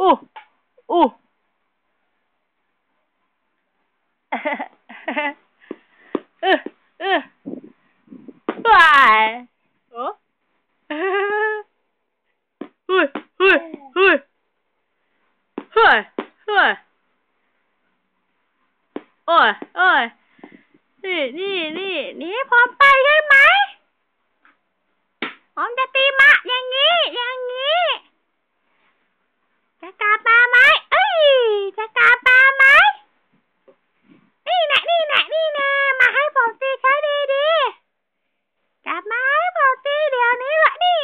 โอ้โอ้เออเออว้ายโอ้เฮ้ยเฮ้ยเฮ้ยเฮ้ยเฮ้ยโอ้ยโอ้ยนี่นี่นี่นี่พร้อมจะตีมะอย่างนี้อย่างนี้จะกลับมาไหมเอ้ยจะกลับมาไหมนี่แน่นี่แน่นี่แน่มาให้ผมตีใช้ดีดีๆกลับมาให้ผมตีเดี๋ยวนี้ละนี่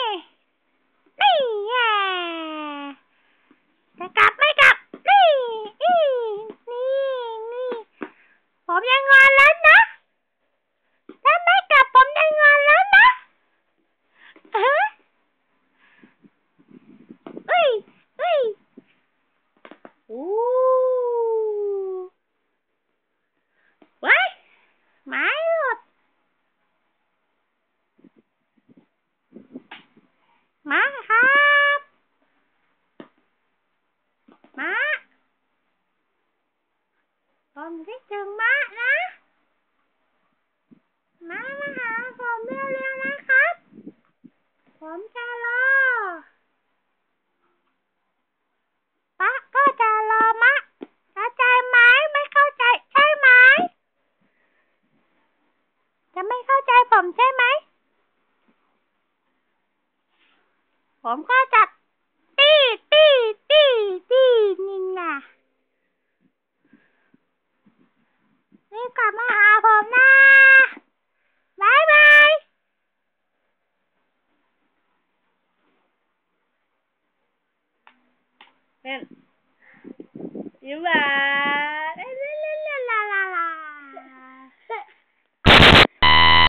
นี่แย่จะกลับไม่กลับ นี่นี่นี่นี่ผมยังงอนแล้วนะ ถ้าไม่กลับผมจะงอนแล้วนะเออเอ้ยเอ้ยอู้ว้ายไม้หลุดมาครับมา ผมคิดถึงมานะมามาหาผมเร็วๆนะครับ ผมจะรอปะก็จะรอมะเข้าใจไหมไม่เข้าใจใช่ไหม จะไม่เข้าใจผมใช่ไหม ผมก็จัด กลับมาหาผมนะบายบายนั่นยิ้มบาย